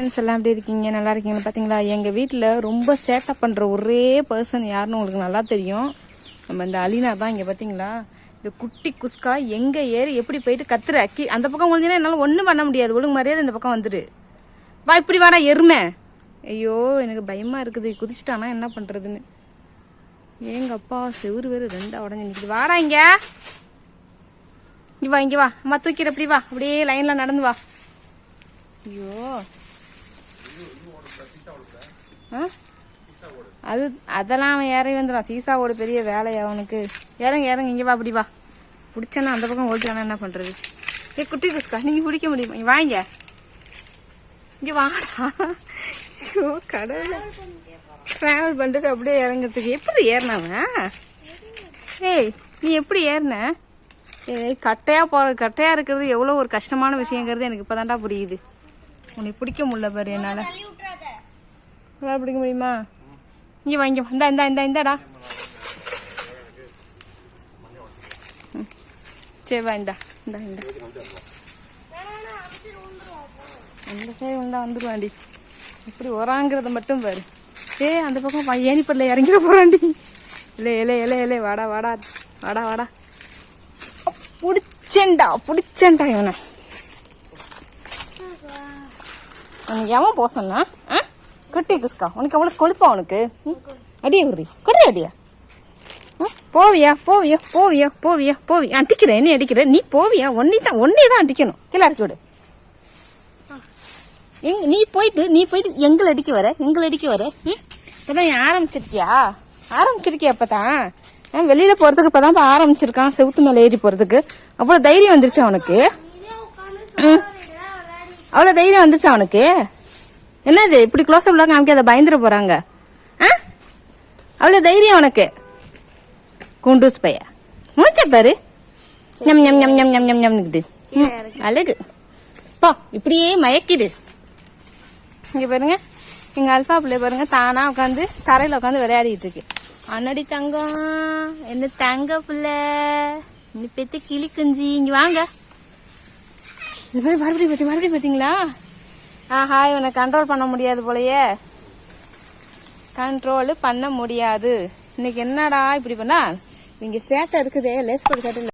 Friends எல்லாம் எப்படி இருக்கீங்க நல்லா இருக்கீங்களா பார்த்தீங்களா எங்கள் வீட்டில் ரொம்ப சேட்டை பண்ணுற ஒரே பர்சன் யாருன்னு உங்களுக்கு நல்லா தெரியும். நம்ம இந்த அலினா தான் இங்கே பார்த்தீங்களா இந்த குட்டி குஸ்கா எங்கே ஏறி எப்படி போயிட்டு கத்துற? கீ அந்த பக்கம் கொஞ்சம் என்னால் ஒன்றும் பண்ண முடியாது. ஒழுங்கு மரியாதை இந்த பக்கம் வந்துடு வா இப்படி வாடா எருமை. ஐயோ எனக்கு பயமாக இருக்குது. குதிச்சிட்டானா என்ன பண்ணுறதுன்னு எங்கள் அப்பா செவுரு வேறு ரெண்டா உடஞ்சி நிற்குது வாடா இங்கே. இங்கே வா இங்கே வா. அம்மா தூக்கிற அப்படி வா. அப்படியே லைனில் நடந்து வா. ஐயோ. அது அதெல்லாம் அவன் இறங்கி வந்துடும் சீசாவோட பெரிய வேலை அவனுக்கு. இறங்க இறங்க இங்கே வா அப்படி வா. பிடிச்சனா அந்த பக்கம் ஓட்டுவானா என்ன பண்ணுறது ஏ குட்டி குஸ்கா நீங்கள் பிடிக்க முடியுமா? இங்க வாங்க. இங்கே வாடா. ஐயோ கடவுள். ட்ராவல் பண்ணிட்டு அப்படியே இறங்குறதுக்கு எப்படி ஏறினவன் ஏய் நீ எப்படி ஏறின? ஏய் கட்டையாக போகிற கட்டையாக இருக்கிறது எவ்வளோ ஒரு கஷ்டமான விஷயங்கிறது எனக்கு இப்போதான்டா புரியுது. உன்னை பிடிக்க முடியல பாரு என்னால். உங்களால் பிடிக்க முடியுமா? இங்கே வா இங்கே. வா. இந்தா இந்தா இந்தா இந்தாடா. சரி வா இந்தா இந்தா இந்தா. அந்த சைடு வந்தா வந்துருவாண்டி. இப்படி ஒராங்கிறத மட்டும் பாரு. ஏ அந்த பக்கம் ஏணிப்படல இறங்கிட போறாண்டி. இல்லை இல்லை இல்லை இல்லை வாடா வாடா வாடா வாடா. பிடிச்சேன்டா பிடிச்சேன்டா இவனை. உனக்கு எவன் போக சொன்னா? ஆ? கட்டி குஸ்கா. உனக்கு அவ்வளோ கொழுப்பா உனக்கு? ம்? அடியே குருதி. கொடு அடியா. ம்? போவியா? போவியா? போவியா? போவியா? போவியா? அடிக்கிற நீ அடிக்கிற? நீ போவியா? ஒன்னே தான் ஒன்னே தான் அடிக்கணும் எல்லாருக்கும் விடு. எங் நீ போயிட்டு நீ போயிட்டு எங்களை அடிக்க வர. எங்களை அடிக்க வர. ம்? இப்போதான் நீ ஆரம்பிச்சிருக்கியா? ஆரம்பிச்சிருக்கியா இப்பதான்? ஆ, போகிறதுக்கு இப்போ தான் இப்போ ஆரம்பிச்சிருக்கான். செவுத்து மேலே ஏறி போகிறதுக்கு அவ்வளோ தைரியம் வந்துருச்சு அவனுக்கு ம். அவ்வளவு தைரியம் வந்துச்சு அவனுக்கு? என்னது இப்படி க்ளோஸ் அப்ல காமிக்காத பயந்துட போறாங்க. ஆ? அவ்வளவு தைரியம் அவனுக்கு. குண்டூஸ் பைய மூச்ச பாரு. ஞம் ஞம் ஞம் ஞம் ஞம் ஞம் ஞம்னுக்குது ம், அழகு. போ இப்படியே மயக்கிடு. இங்க பாருங்க. எங்க அல்பா பிள்ளை பாருங்க தானா உட்காந்து தரையில உட்காந்து விளையாடிட்டு இருக்கு. அன்னடி தங்கம் என்ன தங்க பிள்ளை? இன்னி பெத்து கிளி குஞ்சு. இங்க வாங்க. இது மாதிரி மறுபடியும் பத்தி மறுபடியும் பார்த்தீங்களா? ஆஹா இவனை கண்ட்ரோல் பண்ண முடியாது போலயே. கண்ட்ரோல் பண்ண முடியாது. இன்னைக்கு என்னடா இப்படி பண்ணா? இங்க சேட்டை இருக்குதே லேஸ் போட்டு சேட்டை